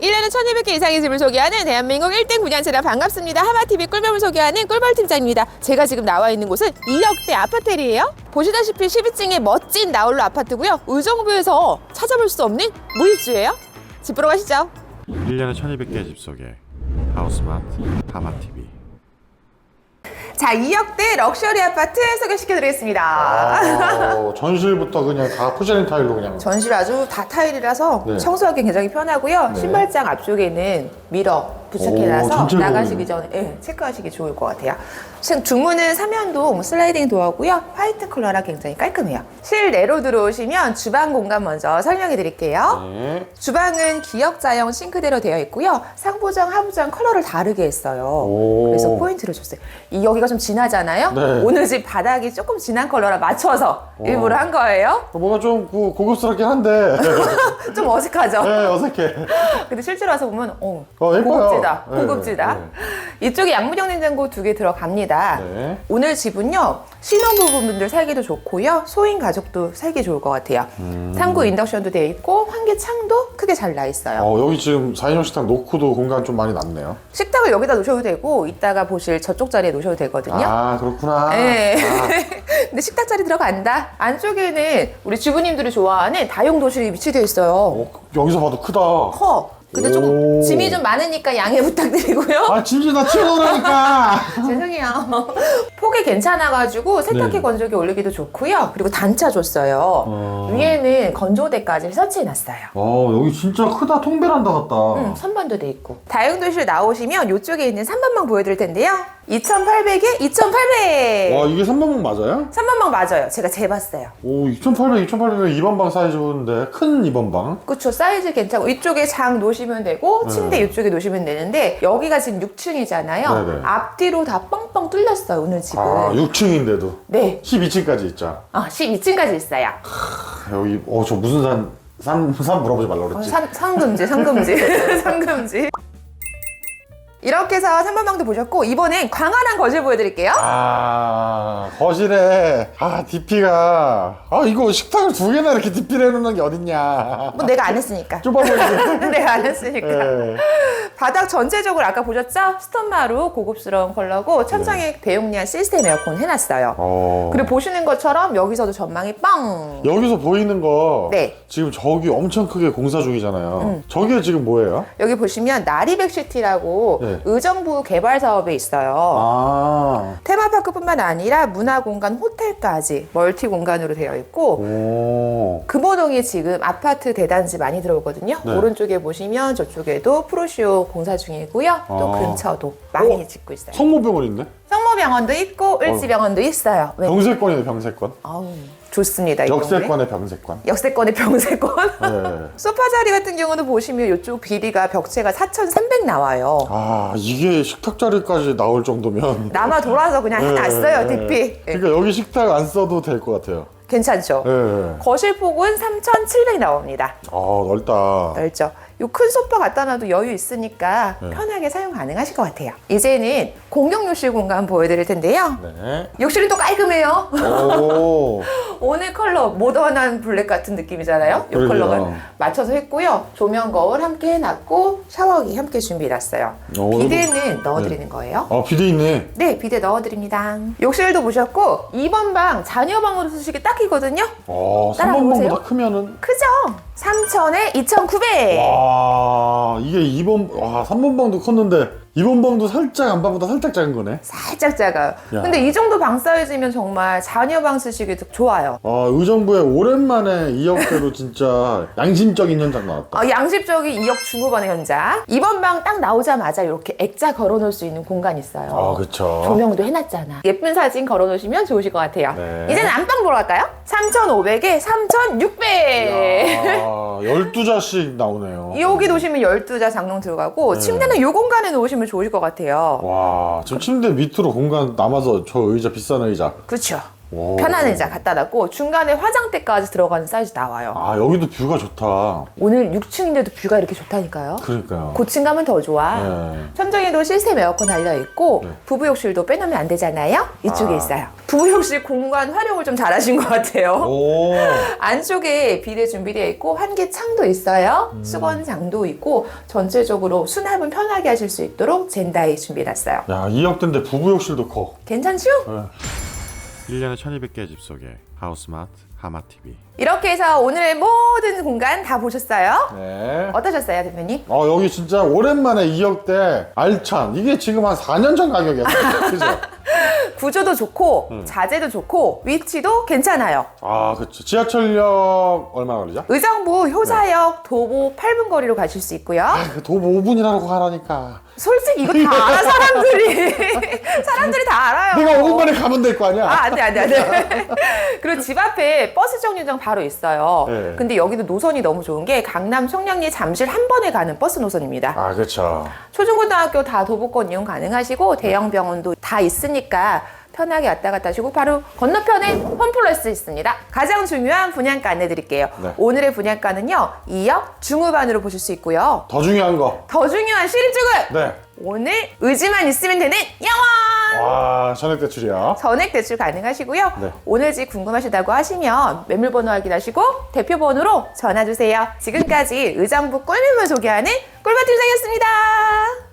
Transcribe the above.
1년에 1200개 이상의 집을 소개하는 대한민국 1등 분양체라 반갑습니다. 하마TV 꿀밤을 소개하는 꿀벌팀장입니다. 제가 지금 나와 있는 곳은 2억대 아파트리예요. 보시다시피 12층의 멋진 나홀로 아파트고요. 의정부에서 찾아볼 수 없는 무입주예요. 집 보러 가시죠. 1년에 1200개 집 소개 하우스마트 하마TV 자, 2억대 럭셔리 아파트 소개시켜 드리겠습니다. 아, 전실부터 그냥 다 포샤린 타일로 그냥. 전실 아주 다 타일이라서 네. 청소하기 굉장히 편하고요. 네. 신발장 앞쪽에는 미러 오, 부착해놔서 진짜 나가시기. 전에 예, 체크하시기 좋을 것 같아요. 지금 중문은 삼연동 슬라이딩 도어고요. 화이트 컬러라 굉장히 깔끔해요. 실내로 들어오시면 주방 공간 먼저 설명해 드릴게요. 네. 주방은 기역자형 싱크대로 되어 있고요. 상부장, 하부장 컬러를 다르게 했어요. 오. 그래서 포인트를 줬어요. 이 여기가 좀 진하잖아요. 네. 오늘 집 바닥이 조금 진한 컬러라 맞춰서 일부러 한 거예요. 뭔가 좀 고, 고급스럽긴 한데. 좀 어색하죠. 네, 어색해. 근데 실제로 와서 보면 어, 어, 예뻐요. 고급지다. 네, 고급지다. 네. 이쪽에 양문형 냉장고 두 개 들어갑니다. 네. 오늘 집은요 신혼부부분들 살기도 좋고요 소인 가족도 살기 좋을 것 같아요. 음. 상부 인덕션도 되어 있고 환기창도 크게 잘 나 있어요. 어, 여기 지금 4인용 식탁 놓고도 공간 좀 많이 났네요. 식탁을 여기다 놓으셔도 되고 이따가 보실 저쪽 자리에 놓으셔도 되거든요. 아, 그렇구나. 네. 아, 근데 식탁 자리 들어간다. 안쪽에는 우리 주부님들이 좋아하는 다용 도실이 위치되어 있어요. 어, 여기서 봐도 크다. 커. 근데 조금 오. 짐이 좀 많으니까 양해 부탁드리고요. 아, 짐좀 다 치워놓으라니까. 죄송해요. 폭이 괜찮아가지고 세탁기 네. 건조기 올리기도 좋고요. 그리고 단차 줬어요. 어. 위에는 건조대까지 설치해놨어요. 어, 여기 진짜 크다. 통베란다 같다. 음, 선반도 돼 있고. 다용도실 나오시면 이쪽에 있는 3번방 보여드릴 텐데요. 2,800에 2,800. 와, 이게 3번방 맞아요? 3번방 맞아요. 제가 재봤어요. 오, 2,800, 2,800면 2번 방 사이즈인데 큰 2번 방. 그쵸 사이즈 괜찮고 이쪽에 장 놓으시 면 되고 네. 침대 이쪽에 놓으시면 되는데 여기가 지금 6층이잖아요. 네네. 앞뒤로 다 뻥뻥 뚫렸어요 오늘 집은. 아, 6층인데도. 네. 12층까지 있자. 아 12층까지 있어요. 여기, 어, 저 무슨 산, 산, 산 물어보지 말라 어, 그랬지. 상, 상금지, 상금지, 상금지. 이렇게 해서 3번 방도 보셨고 이번엔 광활한 거실 보여드릴게요. 아, 거실에, 아, DP가, 아, 이거 식탁을 두 개나 이렇게 DP를 해놓는 게 어딨냐. 뭐 내가 안 했으니까. 좁아 보이지? 내가 안 했으니까. 예. 바닥 전체적으로 아까 보셨죠? 스톤마루 고급스러운 컬러고 천장에 대용량 시스템 에어컨 해놨어요. 어. 그리고 보시는 것처럼 여기서도 전망이 빵. 여기서 보이는 거, 네. 음. 지금 저기 엄청 크게 공사 중이잖아요. 저게 지금 뭐예요? 여기 보시면 나리백 시티라고 네. 의정부 개발 사업에 있어요. 아, 테마파크뿐만 아니라 문화 공간 호텔까지 멀티 공간으로 되어 있고 오. 금호동에 지금 아파트 대단지 많이 들어오거든요. 네. 오른쪽에 보시면 저쪽에도 프로쇼 공사 중이고요. 또 아. 근처도 많이 어? 짓고 있어요. 성모병원인데? 성모병원도 있고 을지병원도 있어요. 왜? 병세권이네, 병세권. 아우 좋습니다. 이. 역세권의 병세권. 역세권의 병세권. 네. 소파 자리 같은 경우는 보시면 이쪽 비리가 벽체가 4,300 나와요. 아, 이게 식탁 자리까지 나올 정도면. 남아 돌아서 그냥 해놨어요, 네, DP. 네. 그러니까 여기 식탁 안 써도 될 것 같아요. 괜찮죠? 네. 거실 폭은 3,700 나옵니다. 아, 넓다. 넓죠. 요 큰 소파 갖다 놔도 여유 있으니까 네. 편하게 사용 가능하실 것 같아요. 이제는 공용 욕실 공간 보여드릴 텐데요. 네. 욕실은 또 깔끔해요. 오. 오늘 컬러 모던한 블랙 같은 느낌이잖아요. 이 그러게요. 컬러가 맞춰서 했고요. 조명 거울 함께 해놨고 샤워기 함께 준비해놨어요. 오, 비데는 넣어드리는 거예요. 아, 비대 있네. 네, 비데 넣어드립니다. 욕실도 보셨고 2번 방 자녀 방으로 쓰시기 딱이거든요. 아, 따라해보세요. 3번 방보다 크면은. 크죠? 3,000에 2,900. 와, 이게 2번, 와, 3번 방도 컸는데, 2번 방도 살짝 안방보다 살짝 작은 거네. 살짝 작아요. 야. 근데 이 정도 방 사이즈면 정말 자녀 방 쓰시기도 좋아요. 아, 의정부에 오랜만에 2억대로 진짜 양심적인 현장 나왔다. 어, 양심적인 2억 중후반의 현장. 이번 방 딱 나오자마자 이렇게 액자 걸어놓을 수 있는 공간이 있어요. 아, 그쵸. 조명도 해놨잖아. 예쁜 사진 걸어놓으시면 좋으실 것 같아요. 네. 이제는 안방 보러 갈까요? 3,500에 3,600. 아, 12자씩 나오네요. 여기 놓으시면 12자 장롱 들어가고 네. 침대는 요 공간에 놓으시면 좋으실 것 같아요. 와, 저 침대 밑으로 공간 남아서 저 의자, 비싼 의자. 그렇죠. 오. 편한 의자 갖다 놨고 중간에 화장대까지 들어가는 사이즈 나와요. 아 여기도 뷰가 좋다. 오늘 6층인데도 뷰가 이렇게 좋다니까요. 그러니까요. 고층 가면 더 좋아. 네. 천정에도 시스템 에어컨 달려 있고 네. 부부 욕실도 빼놓으면 안 되잖아요. 이쪽에 아. 있어요. 부부 욕실 공간 활용을 좀 잘하신 것 같아요. 오. 안쪽에 비대 준비되어 있고 환기 창도 있어요. 음. 수건장도 있고 전체적으로 수납은 편하게 하실 수 있도록 젠다이 준비해놨어요. 야 2억대인데 부부 욕실도 커. 괜찮죠? 1년에 1200개 집 속에 하우스마트 하마TV 이렇게 해서 오늘의 모든 공간 다 보셨어요? 네. 어떠셨어요, 대표님? 어 여기 진짜 오랜만에 2억대 알찬 이게 지금 한 4년 전 가격이야. 그죠? 구조도 좋고 음. 자재도 좋고 위치도 괜찮아요. 아 그렇죠. 지하철역 얼마 걸리죠? 의정부 네. 효자역 도보 8분 거리로 가실 수 있고요. 그 도보 5분이라고 가라니까. 솔직히 이거 다 알아 사람들이 사람들이 다 알아요. 내가 5분 만에 가면 될 거 아니야? 아, 안 돼, 안 돼, 안 돼. 그리고 집 앞에 버스 정류장 바로 있어요. 네. 근데 여기도 노선이 너무 좋은 게 강남, 청량리, 잠실 한 번에 가는 버스 노선입니다. 아 그렇죠. 초중고등학교 다 도보권 이용 가능하시고 대형 병원도 다 있으니까 편하게 왔다 갔다 하시고 바로 건너편에 홈플러스 있습니다. 가장 중요한 분양가 안내드릴게요. 네. 오늘의 분양가는요 2억 중후반으로 보실 수 있고요. 더 중요한 거. 더 중요한 실입주금 네. 오늘 의지만 있으면 되는 영원 와 전액 대출이야. 전액 대출 가능하시고요. 네. 오늘 집 궁금하시다고 하시면 매물번호 확인하시고 대표번호로 전화 주세요. 지금까지 의정부 꿀매물 소개하는 꿀맛 팀장이었습니다.